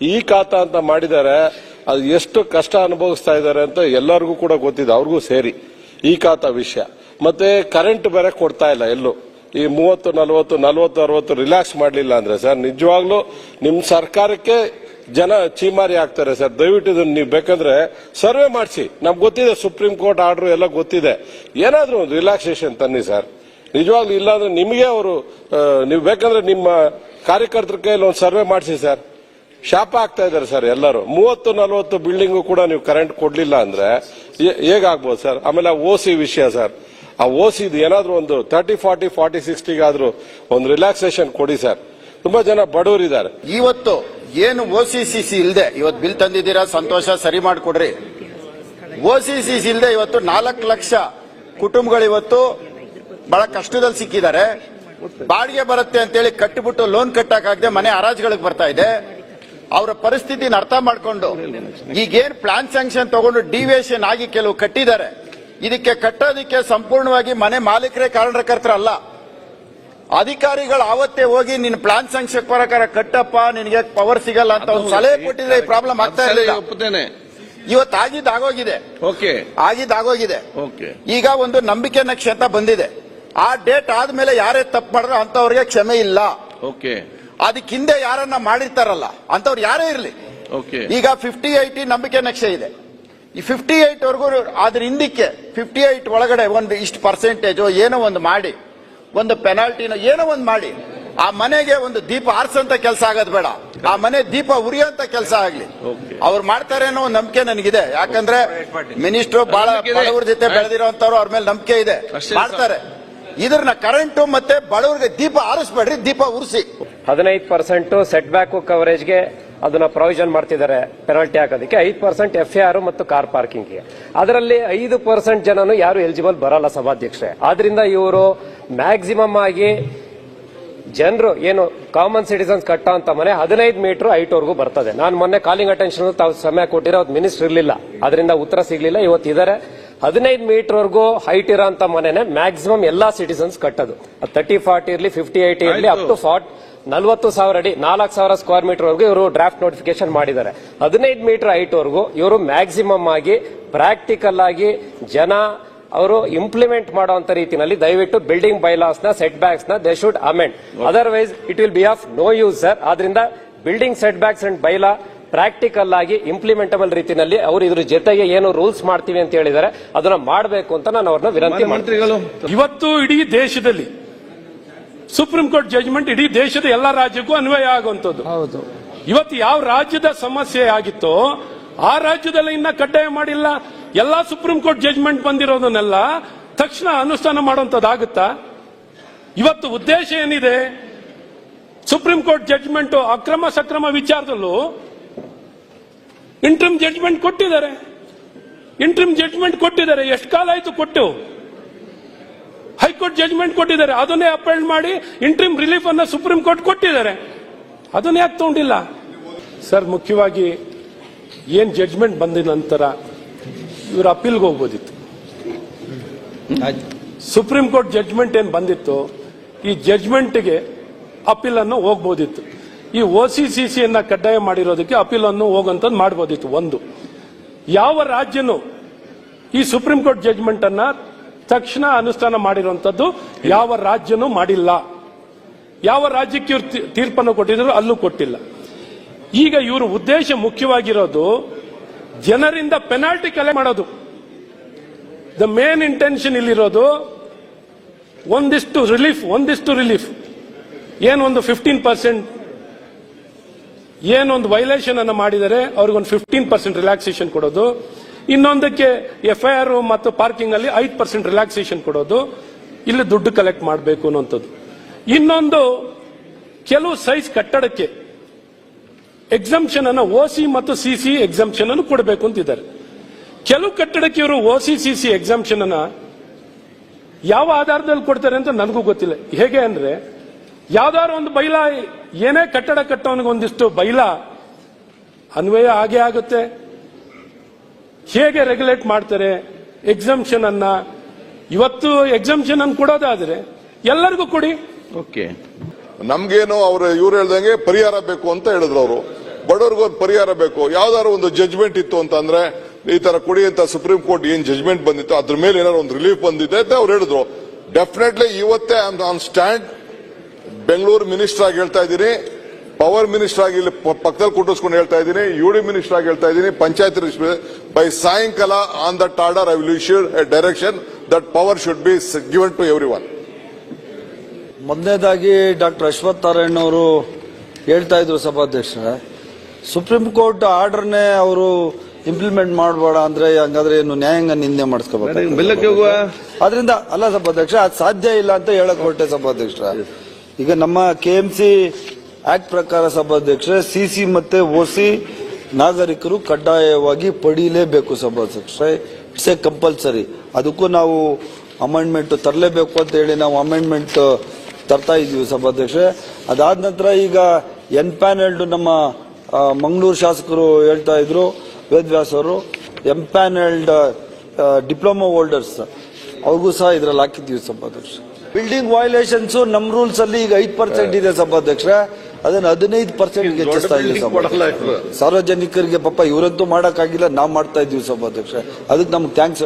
ಈ ಖಾತ ಅಂತ ಮಾಡಿದ್ದಾರೆ, ಅದು ಎಷ್ಟು ಕಷ್ಟ ಅನುಭವಿಸ್ತಾ ಇದ್ದಾರೆ ಅಂತ ಎಲ್ಲರಿಗೂ ಕೂಡ ಗೊತ್ತಿದೆ, ಅವ್ರಿಗೂ ಸೇರಿ ಈ ಖಾತ ವಿಷಯ. ಮತ್ತೆ ಕರೆಂಟ್ ಬೇರೆ ಕೊಡ್ತಾ ಇಲ್ಲ ಎಲ್ಲೂ. ಈ ಮೂವತ್ತು, ನಲವತ್ತು ನಲವತ್ತು, ಅರವತ್ತು ರಿಲ್ಯಾಕ್ಸ್ ಮಾಡಲಿಲ್ಲ ಅಂದ್ರೆ ಸರ್, ನಿಜವಾಗ್ಲೂ ನಿಮ್ ಸರ್ಕಾರಕ್ಕೆ ಜನ ಚೀಮಾರಿ ಆಗ್ತಾರೆ ಸರ್. ದಯವಿಟ್ಟು ಇದನ್ನು ನೀವು ಬೇಕಂದ್ರೆ ಸರ್ವೆ ಮಾಡಿಸಿ. ನಮ್ಗೆ ಗೊತ್ತಿದೆ ಸುಪ್ರೀಂ ಕೋರ್ಟ್ ಆರ್ಡರ್ ಎಲ್ಲ ಗೊತ್ತಿದೆ. ಏನಾದರೂ ಒಂದು ರಿಲ್ಯಾಕ್ಸೇಷನ್ ತನ್ನಿ ಸರ್. ನಿಜವಾಗ್ಲೂ ಇಲ್ಲಾಂದ್ರೆ ನಿಮಗೆ ಅವರು ನೀವು ಬೇಕಂದ್ರೆ ನಿಮ್ಮ ಕಾರ್ಯಕರ್ತರ ಕೈಯಲ್ಲಿ ಒಂದು ಸರ್ವೆ ಮಾಡಿಸಿ ಸರ್. ಶಾಪ ಆಗ್ತಾ ಇದ್ದಾರೆ ಸರ್ ಎಲ್ಲರೂ. ಮೂವತ್ತು, ನಲವತ್ತು ಬಿಲ್ಡಿಂಗು ಕೂಡ ನೀವು ಕರೆಂಟ್ ಕೊಡ್ಲಿಲ್ಲ ಅಂದ್ರೆ ಹೇಗಾಗ್ಬೋದು ಸರ್? ಆಮೇಲೆ ಆ ಓಸಿ ವಿಷಯ ಸರ್. ಆ ಓಸಿ ಏನಾದ್ರೂ ಒಂದು ತರ್ಟಿ ಫಾರ್ಟಿ ಫಾರ್ಟಿ ಸಿಕ್ಸ್ಟಿಗಾದ್ರೂ ಒಂದು ರಿಲ್ಯಾಕ್ಸೇಷನ್ ಕೊಡಿ ಸರ್. ತುಂಬಾ ಜನ ಬಡವರಿದ್ದಾರೆ. ಇವತ್ತು ಏನು ಓ ಸಿ ಸಿ ಸಿ ಇಲ್ದೆ, ಇವತ್ತು ಬಿಲ್ ತಂದಿದ್ದೀರಾ? ಸಂತೋಷ, ಸರಿ ಮಾಡಿಕೊಡ್ರಿ. ಓ ಸಿ ಸಿ ಸಿ ಇಲ್ದೆ ಇವತ್ತು ನಾಲ್ಕು ಲಕ್ಷ ಕುಟುಂಬಗಳು ಇವತ್ತು ಬಹಳ ಕಷ್ಟದಲ್ಲಿ ಸಿಕ್ಕಿದ್ದಾರೆ. ಬಾಡಿಗೆ ಬರುತ್ತೆ ಅಂತೇಳಿ ಕಟ್ಟಿಬಿಟ್ಟು ಲೋನ್ ಕಟ್ಟಕ್ಕಾಗದೆ ಮನೆ ಹರಾಜುಗಳಿಗೆ ಬರ್ತಾ ಇದೆ. ಅವರ ಪರಿಸ್ಥಿತಿನ ಅರ್ಥ ಮಾಡಿಕೊಂಡು ಈಗೇನ್ ಪ್ಲಾನ್ ಸ್ಯಾಂಕ್ಷನ್ ತಗೊಂಡು ಡಿವಿಯೇಷನ್ ಆಗಿ ಕೆಲವು ಕಟ್ಟಿದ್ದಾರೆ. ಇದಕ್ಕೆ ಕಟ್ಟೋದಕ್ಕೆ ಸಂಪೂರ್ಣವಾಗಿ ಮನೆ ಮಾಲೀಕರೇ ಕಾರಣಕರ್ತರಲ್ಲ ಅಧಿಕಾರಿಗಳು ಆವತ್ತೇ ಹೋಗಿ ನಿನ್ನ ಪ್ಲಾನ್ ಸ್ಯಾಂಕ್ಷನ್ ಪ್ರಕಾರ ಕಟ್ಟಪ್ಪ ನಿನಗೆ ಪವರ್ ಸಿಗಲ್ಲ ಅಂತ ಒಂದು ಸಲಹೆ ಕೊಟ್ಟಿದ್ರೆ ಈ ಪ್ರಾಬ್ಲಮ್ ಆಗ್ತಾ ಇರಲಿಲ್ಲ. ಒಪ್ಪುತ್ತೇನೆ. ಇವತ್ತು ಆಗಿದ್ದು ಆಗೋಗಿದೆ. ಓಕೆ. ಆಗಿದ್ದು ಆಗೋಗಿದೆ. ಓಕೆ. ಈಗ ಒಂದು ನಂಬಿಕೆ ಅಂತ ಬಂದಿದೆ. ಆ ಡೇಟ್ ಆದ್ಮೇಲೆ ಯಾರೇ ತಪ್ಪು ಮಾಡಿದ್ರೆ ಅಂತವ್ರಿಗೆ ಕ್ಷಮೆ ಇಲ್ಲ. ಓಕೆ. ಅದಕ್ಕೆ ಹಿಂದೆ ಯಾರನ್ನ ಮಾಡಿರ್ತಾರಲ್ಲ ಅಂತವ್ರು ಯಾರೇ ಇರಲಿ. ಓಕೆ ಈಗ ಫಿಫ್ಟಿ ಏಟ್ ನಂಬಿಕೆ ನಕ್ಷೆ ಇದೆ. ಈ ಫಿಫ್ಟಿ ಏಟ್ ವರೆಗೂ ಅದ್ರ ಹಿಂದಕ್ಕೆ ಫಿಫ್ಟಿ ಏಟ್ ಒಳಗಡೆ ಒಂದು ಇಷ್ಟು ಪರ್ಸೆಂಟೇಜ್ ಏನೋ ಒಂದು ಮಾಡಿ ಒಂದು ಪೆನಾಲ್ಟಿನ ಏನೋ ಒಂದು ಮಾಡಿ ಆ ಮನೆಗೆ ಒಂದು ದೀಪ ಆರಿಸಂತ ಕೆಲಸ ಆಗೋದು ಬೇಡ. ಆ ಮನೆ ದೀಪ ಉರಿಯೋಂತ ಕೆಲಸ ಆಗ್ಲಿ. ಅವ್ರು ಮಾಡ್ತಾರೆ ಅನ್ನೋ ಒಂದು ನಂಬಿಕೆ ನನಗಿದೆ. ಯಾಕಂದ್ರೆ ಮಿನಿಸ್ಟ್ರು ಬಹಳ. ಬಡವ್ರ ಜೊತೆ ಬೆಳೆದಿರೋ ಅವ್ರ ಮೇಲೆ ನಂಬಿಕೆ ಇದೆ. ಮಾಡ್ತಾರೆ. ಇದ್ರನ್ನ ಕರೆಂಟು ಮತ್ತೆ ಬಡವರಿಗೆ ದೀಪ ಆರಿಸ್ಬೇಡ್ರಿ, ದೀಪ ಉರಿಸಿ. ಹದಿನೈದು ಪರ್ಸೆಂಟ್ ಸೆಟ್ ಬ್ಯಾಕ್ ಕವರೇಜ್ಗೆ ಅದನ್ನ ಪ್ರೊವಿಷನ್ ಮಾಡ್ತಿದ್ದಾರೆ ಪೆನಾಲ್ಟಿ ಹಾಕೋದಕ್ಕೆ. ಐದು ಪರ್ಸೆಂಟ್ ಎಫ್ ಆರ್ ಮತ್ತು ಕಾರ್ ಪಾರ್ಕಿಂಗ್ಗೆ ಅದರಲ್ಲಿ ಐದು ಪರ್ಸೆಂಟ್ ಜನನು ಯಾರು ಎಲಿಜಿಬಲ್ ಬರಲ್ಲ ಸಭಾಧ್ಯಕ್ಷರೇ. ಆದ್ರಿಂದ ಇವರು ಮ್ಯಾಕ್ಸಿಮಮ್ ಆಗಿ ಜನರು ಏನು ಕಾಮನ್ ಸಿಟಿಸನ್ಸ್ ಕಟ್ಟ ಅಂತ ಮನೆ ಹದಿನೈದು ಮೀಟರ್ ಹೈಟ್ ವರೆಗೂ ಬರ್ತದೆ. ನಾನು ಮೊನ್ನೆ ಕಾಲಿಂಗ್ ಅಟೆನ್ಷನ್ ತಾವು ಸಮಯ ಕೊಟ್ಟಿರೋ ಮಿನಿಸ್ಟರ್ ಇರಲಿಲ್ಲ. ಅದರಿಂದ ಉತ್ತರ ಸಿಗಲಿಲ್ಲ. ಇವತ್ತು ಇದಾರೆ. ಹದಿನೈದು ಮೀಟರ್ ವರೆಗೂ ಹೈಟ್ ಇರೋಂತ ಮನೆನೆ ಮ್ಯಾಕ್ಸಿಮಮ್ ಎಲ್ಲಾ ಸಿಟಿಸನ್ಸ್ ಕಟ್ಟೋದು. ತರ್ಟಿ ಫಾರ್ಟಿ ಇರಲಿ ಫಿಫ್ಟಿ ಏಟ್ ಇರಲಿ ಅಪ್ ಟು ಫಾರ್ಟ್ ನಲ್ವತ್ತು ಸಾವಿರ ಅಡಿ ನಾಲ್ಕು ಸಾವಿರ ಸ್ಕ್ವೇರ್ ಮೀಟರ್ ವರೆಗೂ ಇವರು ಡ್ರಾಫ್ಟ್ ನೋಟಿಫಿಕೇಶನ್ ಮಾಡಿದ್ದಾರೆ. ಹದಿನೈದು ಮೀಟರ್ ಹೈಟ್ ವರೆಗೂ ಇವರು ಮ್ಯಾಕ್ಸಿಮಮ್ ಆಗಿ ಪ್ರಾಕ್ಟಿಕಲ್ ಆಗಿ ಜನ ಅವರು ಇಂಪ್ಲಿಮೆಂಟ್ ಮಾಡುವಂತ ರೀತಿಯಲ್ಲಿ ದಯವಿಟ್ಟು ಬಿಲ್ಡಿಂಗ್ ಬೈಲಾಸ್ನ ಸೆಟ್ ಬ್ಯಾಕ್ಸ್ನ they should amend otherwise it will be of no use sir ಆದ್ರಿಂದ building setbacks and bylaw practical ಆಗಿ ಇಂಪ್ಲಿಮೆಂಟಬಲ್ ರೀತಿಯಲ್ಲಿ ಅವರು ಇದ್ರ ಜೊತೆಗೆ ಏನು ರೂಲ್ಸ್ ಮಾಡ್ತೀವಿ ಅಂತ ಹೇಳಿದಾರೆ ಅದನ್ನ ಮಾಡಬೇಕು ಅಂತ ನಾನು ಅವ್ರನ್ನ ವಿನಂತಿ ಮಾಡ್ತೀನಿ. ಮಂತ್ರಿಗಳು ಇವತ್ತು ಇಡೀ ದೇಶದಲ್ಲಿ ಸುಪ್ರೀಂ ಕೋರ್ಟ್ ಜಜ್ಮೆಂಟ್ ಇಡೀ ದೇಶದ ಎಲ್ಲ ರಾಜ್ಯಕ್ಕೂ ಅನ್ವಯ ಆಗುವಂತದ್ದು ಹೌದು. ಇವತ್ತು ಯಾವ ರಾಜ್ಯದ ಸಮಸ್ಯೆ ಆಗಿತ್ತೋ ಆ ರಾಜ್ಯದಲ್ಲಿ ಇನ್ನ ಕಡ್ಡಾಯ ಮಾಡಿಲ್ಲ ಎಲ್ಲಾ ಸುಪ್ರೀಂ ಕೋರ್ಟ್ ಜಜ್ಮೆಂಟ್ ಬಂದಿರೋದನ್ನೆಲ್ಲ ತಕ್ಷಣ ಅನುಷ್ಠಾನ ಮಾಡುವಂತದ್ದಾಗುತ್ತಾ ಇವತ್ತು ಉದ್ದೇಶ ಏನಿದೆ? ಸುಪ್ರೀಂ ಕೋರ್ಟ್ ಜಡ್ಜ್ಮೆಂಟ್ ಅಕ್ರಮ ಸಕ್ರಮ ವಿಚಾರದಲ್ಲೂ ಇಂಟ್ರಿಮ್ ಜಡ್ಜ್ಮೆಂಟ್ ಕೊಟ್ಟಿದ್ದಾರೆ. ಇಂಟ್ರಮ್ ಜಡ್ಜ್ಮೆಂಟ್ ಕೊಟ್ಟಿದ್ದಾರೆ. ಎಷ್ಟು ಕಾಲ ಆಯ್ತು ಕೊಟ್ಟು? ಹೈಕೋರ್ಟ್ ಜಡ್ಜ್ಮೆಂಟ್ ಕೊಟ್ಟಿದ್ದಾರೆ. ಅದನ್ನೇ ಅಪೇಲ್ ಮಾಡಿ ಇಂಟ್ರಿಮ್ ರಿಲೀಫ್ ಅನ್ನ ಸುಪ್ರೀಂ ಕೋರ್ಟ್ ಕೊಟ್ಟಿದ್ದಾರೆ. ಅದನ್ನೇ ಯಾಕೆ ತಗೊಂಡಿಲ್ಲ? ಸರ್ ಮುಖ್ಯವಾಗಿ ಏನ್ ಜಡ್ಜ್ಮೆಂಟ್ ಬಂದ ನಂತರ ಇವರು ಅಪೀಲ್ಗೆ ಹೋಗ್ಬೋದಿತ್ತು. ಸುಪ್ರೀಂ ಕೋರ್ಟ್ ಜಡ್ಜ್ಮೆಂಟ್ ಏನ್ ಬಂದಿತ್ತು ಈ ಜಡ್ಜ್ಮೆಂಟ್ಗೆ ಅಪೀಲ್ ಅನ್ನು ಹೋಗ್ಬೋದಿತ್ತು. ಈ ಒ ಸಿ ಸಿ ಸಿಯನ್ನ ಕಡ್ಡಾಯ ಮಾಡಿರೋದಕ್ಕೆ ಅಪೀಲ್ ಅನ್ನು ಹೋಗಂತ ಮಾಡ್ಬೋದಿತ್ತು, ಒಂದು. ಯಾವ ರಾಜ್ಯನು ಈ ಸುಪ್ರೀಂ ಕೋರ್ಟ್ ಜಜ್ಮೆಂಟ್ ಅನ್ನ ತಕ್ಷಣ ಅನುಷ್ಠಾನ ಮಾಡಿರುವಂತದ್ದು ಯಾವ ರಾಜ್ಯನೂ ಮಾಡಿಲ್ಲ. ಯಾವ ರಾಜ್ಯಕ್ಕೆ ಇವ್ರು ತೀರ್ಪನ್ನು ಕೊಟ್ಟಿದ್ರು ಅಲ್ಲೂ ಕೊಟ್ಟಿಲ್ಲ. ಈಗ ಇವ್ರ ಉದ್ದೇಶ ಮುಖ್ಯವಾಗಿರೋದು ಜನರಿಂದ ಪೆನಾಲ್ಟಿ ಕಲೆ ಮಾಡೋದು. ದ ಮೇನ್ ಇಂಟೆನ್ಷನ್ ಇಲ್ಲಿರೋದು ಒಂದಿಷ್ಟು ರಿಲೀಫ್ ಒಂದಿಷ್ಟು ರಿಲೀಫ್ ಏನೊಂದು ಫಿಫ್ಟೀನ್ ಪರ್ಸೆಂಟ್ ಏನೊಂದು ವೈಲೇಷನ್ ಅನ್ನು ಮಾಡಿದರೆ ಅವ್ರಿಗೊಂದು ಫಿಫ್ಟೀನ್ ಪರ್ಸೆಂಟ್ ರಿಲ್ಯಾಕ್ಸೇಷನ್ ಕೊಡೋದು. ಇನ್ನೊಂದಕ್ಕೆ ಎಫ್ಐಆರ್ ಮತ್ತು ಪಾರ್ಕಿಂಗ್ ಅಲ್ಲಿ ಐದು ಪರ್ಸೆಂಟ್ ರಿಲ್ಯಾಕ್ಸೇಷನ್ ಕೊಡೋದು. ಇಲ್ಲಿ ದುಡ್ಡು ಕಲೆಕ್ಟ್ ಮಾಡಬೇಕು ಅನ್ನೋಂಥದ್ದು. ಇನ್ನೊಂದು, ಕೆಲವು ಸೈಜ್ ಕಟ್ಟಡಕ್ಕೆ ಎಕ್ಸಂಪ್ಷನ್ ಅನ್ನು ಓಸಿ ಮತ್ತು ಸಿ ಎಕ್ಸಂಪ್ಷನ್ ಅನ್ನು ಕೊಡಬೇಕು ಅಂತಿದ್ದಾರೆ. ಕೆಲವು ಕಟ್ಟಡಕ್ಕೆ ಇವರು ಓಸಿ ಸಿ ಎಕ್ಸಂಪ್ಷನ್ ಅನ್ನ ಯಾವ ಆಧಾರದಲ್ಲಿ ಕೊಡ್ತಾರೆ ಅಂತ ನನಗೂ ಗೊತ್ತಿಲ್ಲ. ಹೇಗೆ ಅಂದ್ರೆ ಯಾವ್ದಾದ್ರು ಒಂದು ಬೈಲ, ಏನೇ ಕಟ್ಟಡ ಕಟ್ಟೋನಿಗೆ ಒಂದಿಷ್ಟು ಬೈಲ, ಅನ್ವಯ ಆಗೇ ಆಗುತ್ತೆ. ಹೇಗೆ ರೆಗ್ಯುಲೇಟ್ ಮಾಡ್ತಾರೆ ಎಕ್ಸಂಪ್ಷನ್ ಅನ್ನ, ಇವತ್ತು ಎಕ್ಸಂಪ್ಷನ್ ಅನ್ನು ಕೊಡೋದಾದ್ರೆ ಎಲ್ಲರಿಗೂ ಕೊಡಿ. ಓಕೆ. ನಮ್ಗೇನು ಅವರು ಇವ್ರು ಹೇಳ್ದಂಗೆ ಪರಿಹಾರ ಬೇಕು ಅಂತ ಹೇಳಿದ್ರು ಅವರು. ಬಡವರಿಗೆ ಒಂದು ಪರಿಹಾರ ಬೇಕು. ಯಾವ್ದಾದ್ರು ಒಂದು ಜಜ್ಮೆಂಟ್ ಇತ್ತು ಅಂತಂದ್ರೆ, ಈ ತರ ಕೊಡಿ ಅಂತ ಸುಪ್ರೀಂ ಕೋರ್ಟ್ ಏನ್ ಜಜ್ಮೆಂಟ್ ಬಂದಿತ್ತು ಅದ್ರ ಮೇಲೆ ಏನಾದ್ರು ಒಂದು ರಿಲೀಫ್ ಬಂದಿದೆ ಅಂತ ಅವ್ರು ಹೇಳಿದ್ರು. ಡೆಫಿನೆಟ್ಲಿ ಇವತ್ತೇ ಆನ್ ಸ್ಟ್ಯಾಂಡ್ ಬೆಂಗಳೂರು ಮಿನಿಸ್ಟರ್ ಆಗಿ ಹೇಳ್ತಾ ಇದ್ದೀನಿ ಪವರ್ ಮಿನಿಸ್ಟರ್ ಆಗಿ ಇಲ್ಲಿ ಪಕ್ಕದಲ್ಲಿ ಕುಟ್ಟಿಸ್ಕೊಂಡು ಹೇಳ್ತಾ ಇದ್ದೀನಿ ಯು ಡಿ ಮಿನಿಸ್ಟರ್ ಆಗಿ ಹೇಳ್ತಾ ಇದ್ದೀನಿ ಪಂಚಾಯತ್ ಬೈ ಸಾಯಂಕಾಲ on that order I will issue a direction that power should be given to everyone ಮೊದಲನೇದಾಗಿ ಡಾಕ್ಟರ್ ಅಶ್ವಥ್ ನಾರಾಯಣ್ ಅವರು ಹೇಳ್ತಾ ಇದ್ರು ಸಭಾಧ್ಯಕ್ಷರೇ ಸುಪ್ರೀಂ ಕೋರ್ಟ್ ಆರ್ಡರ್ನೇ ಅವರು ಇಂಪ್ಲಿಮೆಂಟ್ ಮಾಡಬೇಡ ಅಂದ್ರೆ ಹಂಗಾದ್ರೆ ಏನು ನ್ಯಾಯಾಂಗ ನಿಂದೆ ಮಾಡಿಸ್ಕೋಬೇಕು. ಅದರಿಂದ ಅಲ್ಲ ಸಭಾಧ್ಯಕ್ಷ ಅದು ಸಾಧ್ಯ ಇಲ್ಲ ಅಂತ ಹೇಳಕ್ ಹೊರಟೆ ಸಭಾಧ್ಯಕ್ಷರ. ಈಗ ನಮ್ಮ ಕೆ ಎಂ ಸಿ ಆಕ್ಟ್ ಪ್ರಕಾರ ಸಭಾಧ್ಯಕ್ಷ ಸಿ ಸಿ ಮತ್ತೆ ಓ ಸಿ ನಾಗರಿಕರು ಕಡ್ಡಾಯವಾಗಿ ಪಡೀಲೇಬೇಕು ಸಭಾಧ್ಯಕ್ಷ ಇಟ್ಸ್ ಎ ಕಂಪಲ್ಸರಿ ಅದಕ್ಕೂ ನಾವು ಅಮೆಂಡ್ಮೆಂಟ್ ತರಲೇಬೇಕು ಅಂತ ಹೇಳಿ ನಾವು ಅಮೆಂಡ್ಮೆಂಟ್ ತರ್ತಾ ಇದ್ದೀವಿ ಸಭಾಧ್ಯಕ್ಷ ಅದಾದ ನಂತರ ಈಗ ಎನ್ ಪ್ಯಾನಲ್ಡು ನಮ್ಮ ಮಂಗಳೂರು ಶಾಸಕರು ಹೇಳ್ತಾ ಇದ್ರು, ವೇದವ್ಯಾಸ್ ಅವರು ಎಂ ಪ್ಯಾನಲ್ಡ್ ಡಿಪ್ಲೊಮಾ ಹೋಲ್ಡರ್ಸ್ ಅವ್ರಿಗೂ ಸಹ ಇದ್ರಲ್ಲಿ ಹಾಕಿದ್ದೀವಿ ಸಭಾಧ್ಯಕ್ಷ ಬಿಲ್ಡಿಂಗ್ ವೈಲೇಷನ್ಸ್ ನಮ್ಮ ರೂಲ್ಸ್ ಅಲ್ಲಿ ಈಗ ಐದು ಪರ್ಸೆಂಟ್ ಇದೆ ಸಭಾಧ್ಯಕ್ಷ ಅದನ್ನ ಹದಿನೈದು ಪರ್ಸೆಂಟ್ ಹೆಚ್ಚಿಸ್ತಾ ಇದೆ. ಸಾರ್ವಜನಿಕರಿಗೆ ಪಾಪ ಇವರಂತೂ ಮಾಡಕ್ಕಾಗಿಲ್ಲ ನಾವು ಮಾಡ್ತಾ ಇದೀವಿ ಸಭಾಧ್ಯಕ್ಷ ಅದಕ್ಕೆ ನಮ್ಗೆ ಥ್ಯಾಂಕ್ಸ್